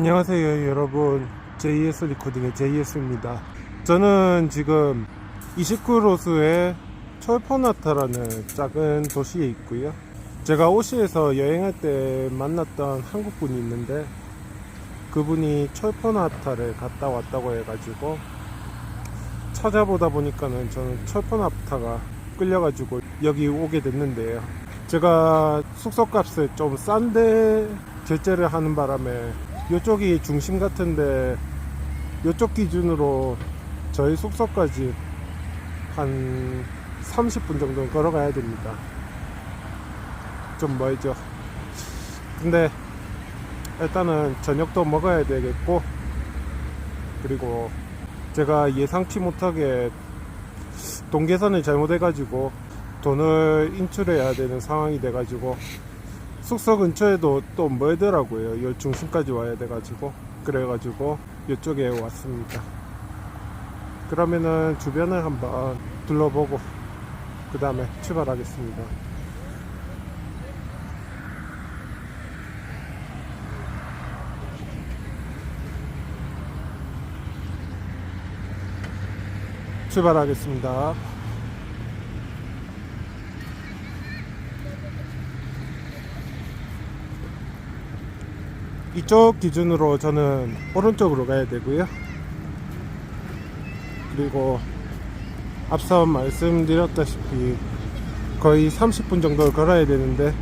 안녕하세요 여러분. JS 리코딩의 JS입니다. 저는 지금 29로스의 철포나타라는 작은 도시에 있고요. 제가 오시에서 여행할 때 만났던 한국분이 있는데 그분이 철포나타를 갔다 왔다고 해가지고 찾아보다 보니까는 저는 철포나타가 끌려가지고 여기 오게 됐는데요. 제가 숙소값을 좀 싼데 결제를 하는 바람에 이쪽이 중심 같은데 이쪽 기준으로 저희 숙소까지 한 30분 정도 걸어가야 됩니다. 좀 멀죠. 근데 일단은 저녁도 먹어야 되겠고 그리고 제가 예상치 못하게 돈 계산을 잘못해가지고 돈을 인출해야 되는 상황이 돼가지고 숙소 근처에도 또 멀더라고요. 요 중심까지 와야 돼가지고 그래가지고 이쪽에 왔습니다. 그러면은 주변을 한번 둘러보고 그 다음에 출발하겠습니다. 출발하겠습니다. 이쪽 기준으로 저는 오른쪽으로 가야 되고요. 그리고 앞서 말씀드렸다시피 거의 30분 정도 걸어야 되는데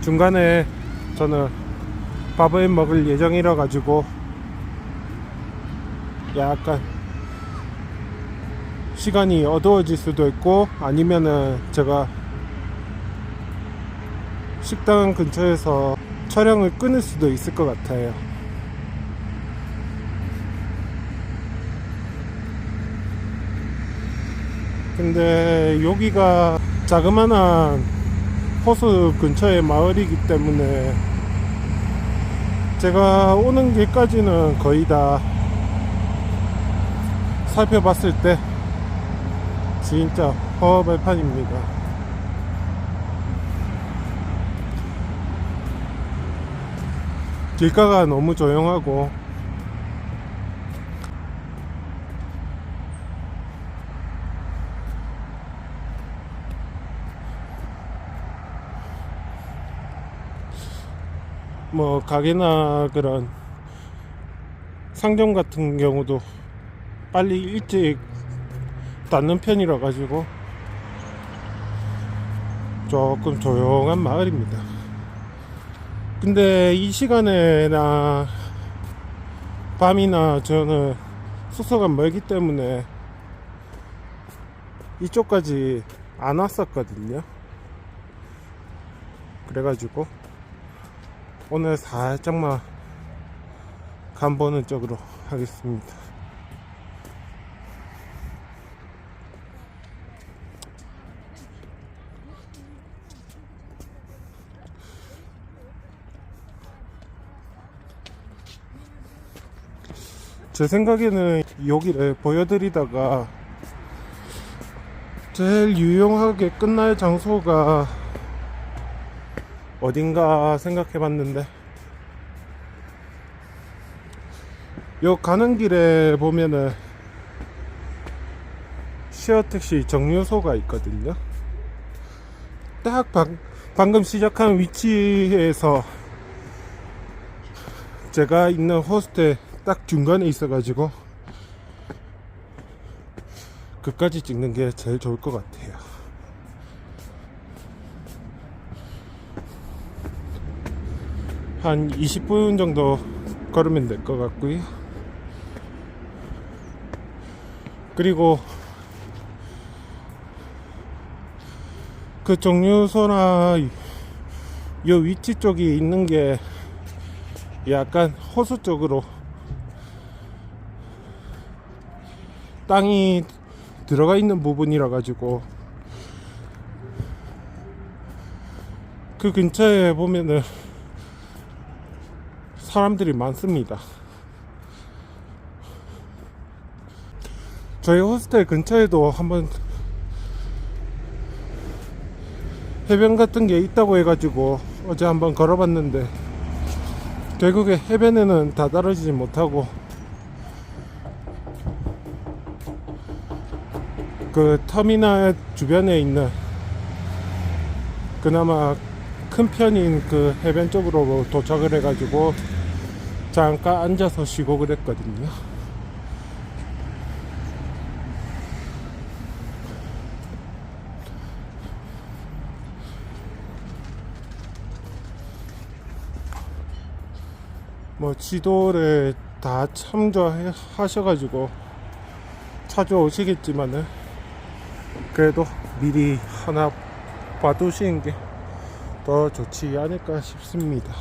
중간에 저는 밥을 먹을 예정이라 가지고 약간 시간이 어두워질 수도 있고 아니면은 제가 식당 근처에서 촬영을 끊을 수도 있을 것 같아요. 근데 여기가 자그마한 호수 근처의 마을이기 때문에 제가 오는 길까지는 거의 다 살펴봤을 때 진짜 허벌판입니다. 길가가 너무 조용하고 뭐 가게나 그런 상점 같은 경우도 빨리 일찍 닫는 편이라 가지고 조금 조용한 마을입니다. 근데 이 시간에나 밤이나 저는 숙소가 멀기 때문에 이쪽까지 안 왔었거든요. 그래가지고 오늘 살짝만 간보는 쪽으로 하겠습니다. 제 생각에는 여기를 보여드리다가 제일 유용하게 끝날 장소가 어딘가 생각해 봤는데 요 가는 길에 보면은 시어택시 정류소가 있거든요. 딱 방, 방금 시작한 위치에서 제가 있는 호스텔 딱 중간에 있어가지고 그까지 찍는 게 제일 좋을 것 같아요. 한 20분 정도 걸으면 될 것 같고요. 그리고 그 정류소나 이 위치 쪽이 있는 게 약간 호수 쪽으로 땅이 들어가 있는 부분이라 가지고 그 근처에 보면은 사람들이 많습니다. 저희 호스텔 근처에도 한번 해변 같은 게 있다고 해가지고 어제 한번 걸어봤는데 결국에 해변에는 다다르지 못하고 그 터미널 주변에 있는 그나마 큰 편인 그 해변 쪽으로 도착을 해가지고 잠깐 앉아서 쉬고 그랬거든요. 뭐 지도를 다 참조하셔가지고 찾아오시겠지만은 그래도 미리 하나 봐두시는 게 더 좋지 않을까 싶습니다.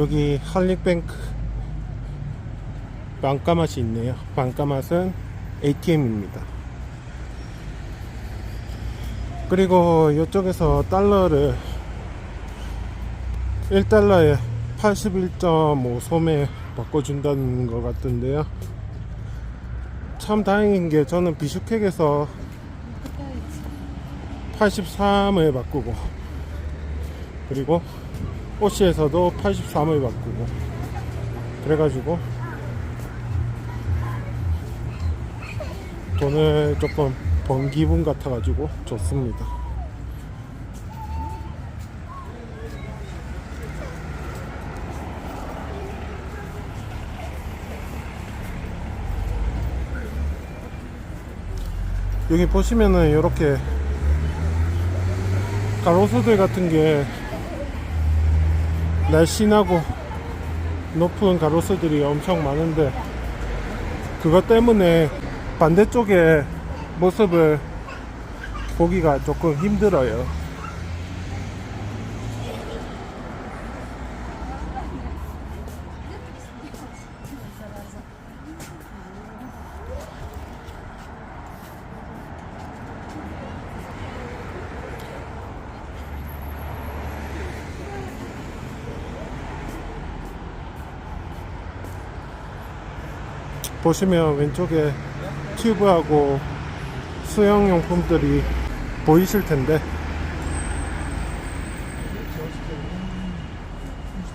여기 할릭뱅크 반가맛이 있네요. 반가맛은 ATM입니다. 그리고 이쪽에서 달러를 1달러에 81.5솜에 바꿔준다는 것 같던데요. 참 다행인 게 저는 비슈케에서 83을 바꾸고 그리고 오시에서도 83을 바꾸고 그래가지고 돈을 조금 번 기분 같아가지고 좋습니다. 여기 보시면은 이렇게 가로수들 같은 게 날씬하고 높은 가로수들이 엄청 많은데 그것 때문에 반대쪽의 모습을 보기가 조금 힘들어요. 보시면 왼쪽에 튜브하고 수영용품들이 보이실 텐데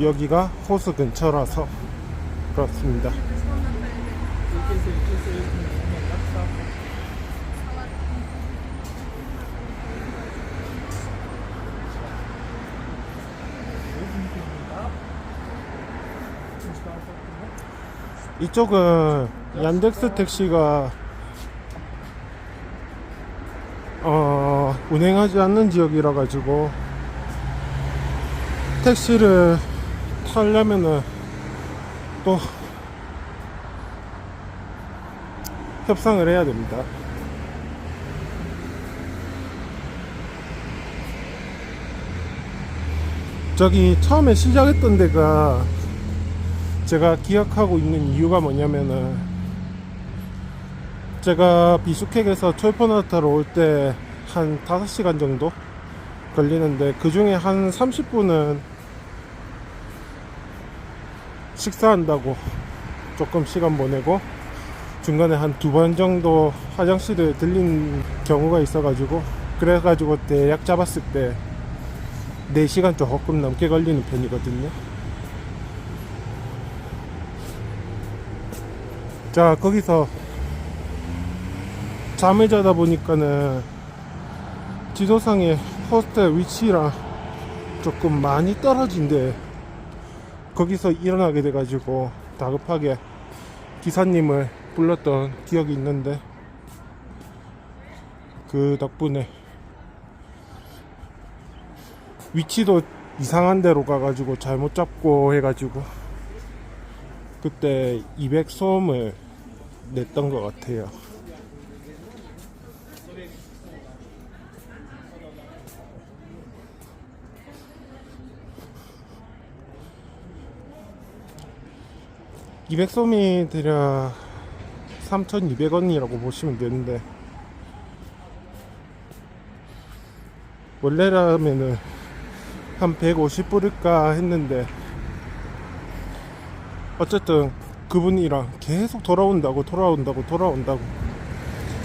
여기가 호수 근처라서 그렇습니다. 이쪽은 얀덱스 택시가 어, 운행하지 않는 지역이라 가지고 택시를 타려면은 또 협상을 해야 됩니다. 저기 처음에 시작했던 데가 제가 기억하고 있는 이유가 뭐냐면은 제가 비슈케에서 철포나타로 올 때 한 5시간 정도 걸리는데 그 중에 한 30분은 식사한다고 조금 시간 보내고 중간에 한 두 번 정도 화장실을 들린 경우가 있어가지고 그래가지고 대략 잡았을 때 4시간 조금 넘게 걸리는 편이거든요. 자 거기서 잠을 자다 보니까는 지도상에 호스텔 위치랑 조금 많이 떨어진데 거기서 일어나게 돼가지고 다급하게 기사님을 불렀던 기억이 있는데 그 덕분에 위치도 이상한 데로 가가지고 잘못 잡고 해가지고 그때 200소음을 냈던 것 같아요. (200솜이) 대략 (3,200원이라고) 보시면 되는데 원래라면은 한 150불일까 했는데 어쨌든 그분이랑 계속 돌아온다고 돌아온다고 돌아온다고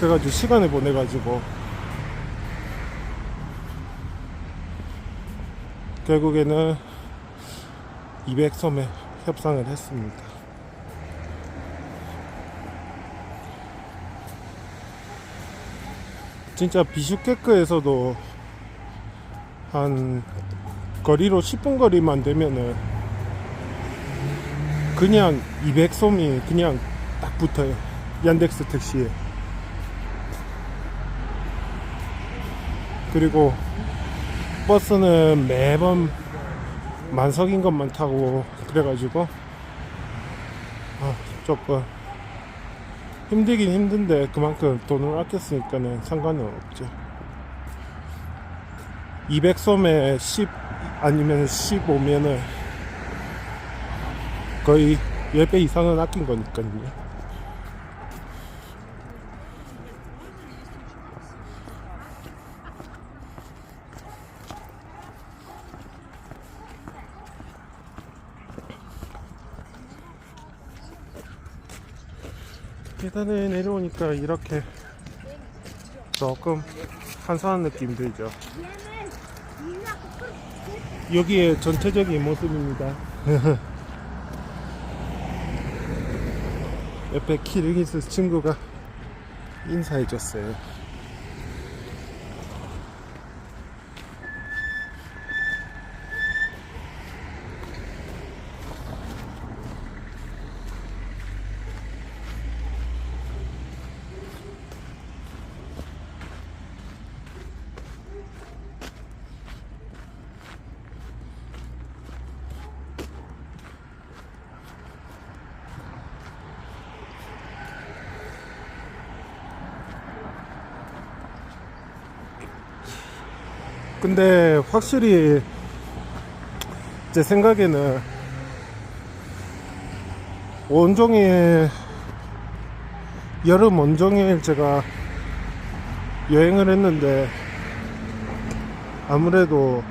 그래가지고 시간을 보내가지고 결국에는 200섬에 협상을 했습니다. 진짜 비슈케크에서도 한 거리로 10분 거리만 되면은 그냥 200솜이 그냥 딱 붙어요. 얀덱스 택시에. 그리고 버스는 매번 만석인 것만 타고 그래가지고 아, 조금 힘들긴 힘든데 그만큼 돈을 아꼈으니까는 상관은 없죠. 200솜에 10 아니면 15면은 거의 10배 이상은 아낀 거니까요. 계단에 내려오니까 이렇게 조금 한산한 느낌 들죠. 여기에 전체적인 모습입니다. 옆에 키르기스 친구가 인사해줬어요. 근데 확실히 제 생각에는 온종일 여름 온종일 제가 여행을 했는데 아무래도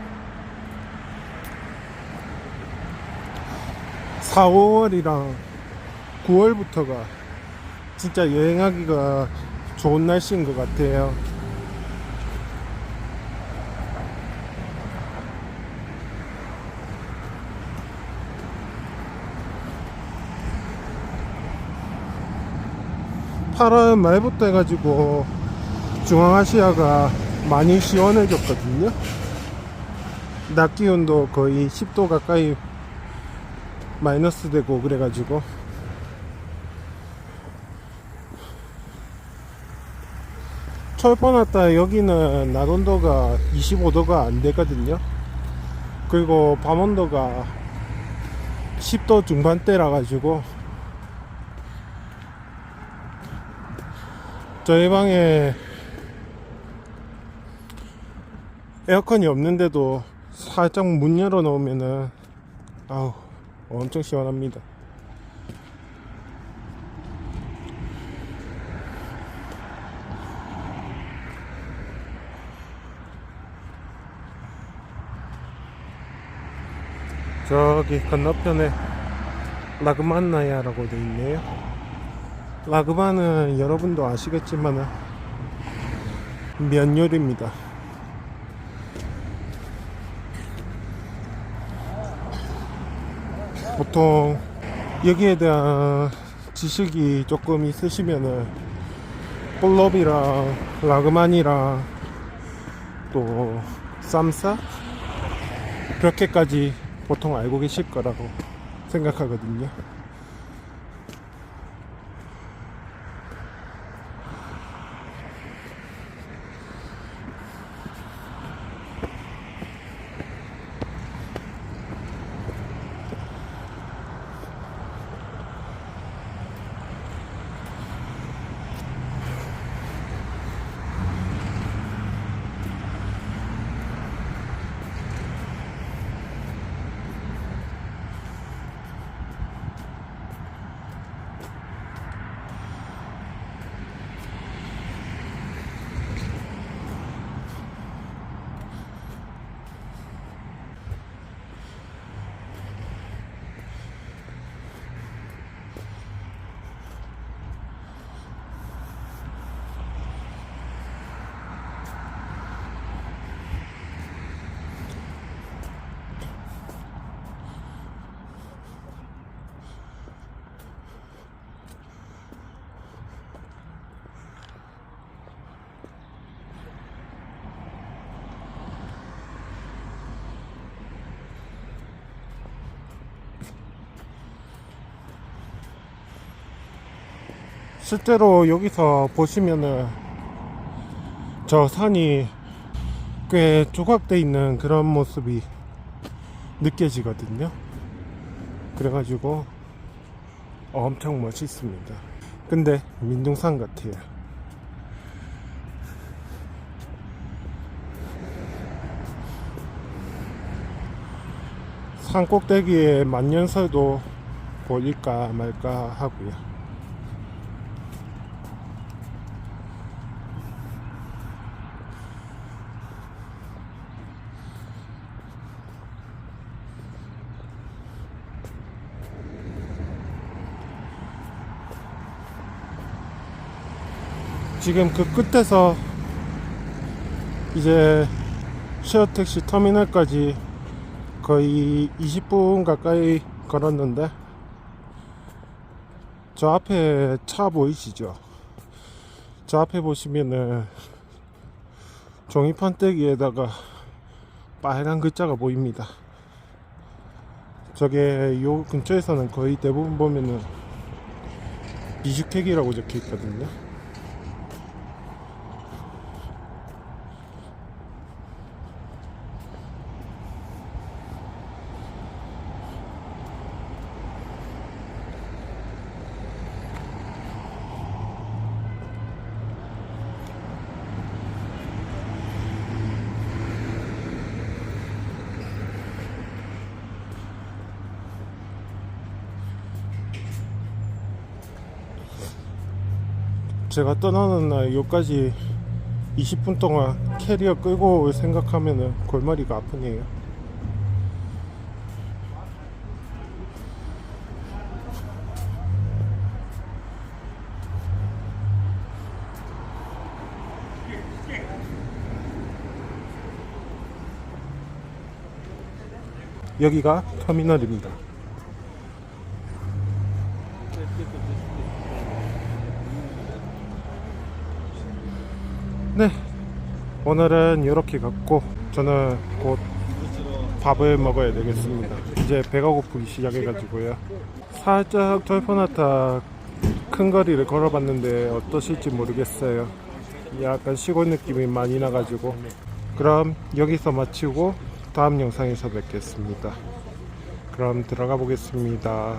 4, 5월이랑 9월부터가 진짜 여행하기가 좋은 날씨인 것 같아요. 팔월 말부터 해가지고 중앙아시아가 많이 시원해졌거든요. 낮 기온도 거의 10도 가까이 마이너스 되고 그래가지고 철번 왔다 여기는 낮 온도가 25도가 안 되거든요. 그리고 밤 온도가 10도 중반대라 가지고 저희 방에 에어컨이 없는데도 살짝 문 열어 놓으면은 아우 엄청 시원합니다. 저기 건너편에 라그만나야라고 돼 있네요. 라그마는 여러분도 아시겠지만 면 요리입니다. 보통 여기에 대한 지식이 조금 있으시면은 볼럽이랑 라그만이랑 또 쌈싸 그렇게까지 보통 알고 계실 거라고 생각하거든요. 실제로 여기서 보시면은 저 산이 꽤 조각돼 있는 그런 모습이 느껴지거든요. 그래가지고 엄청 멋있습니다. 근데 민둥산 같아요. 산 꼭대기에 만년설도 보일까 말까 하고요. 지금 그 끝에서 이제 쉐어택시 터미널까지 거의 20분 가까이 걸었는데 저 앞에 차 보이시죠? 저 앞에 보시면은 종이 판때기에다가 빨간 글자가 보입니다. 저게 요 근처에서는 거의 대부분 보면은 비주택이라고 적혀 있거든요. 제가 떠나는 날 여기까지 20분 동안 캐리어 끌고 올 생각하면은 골머리가 아프네요. 여기가 터미널입니다. 네. 오늘은 이렇게 갔고 저는 곧 밥을 먹어야 되겠습니다. 이제 배가 고프기 시작해가지고요. 살짝 돌포나타 큰 거리를 걸어봤는데 어떠실지 모르겠어요. 약간 시골 느낌이 많이 나가지고 그럼 여기서 마치고 다음 영상에서 뵙겠습니다. 그럼 들어가 보겠습니다.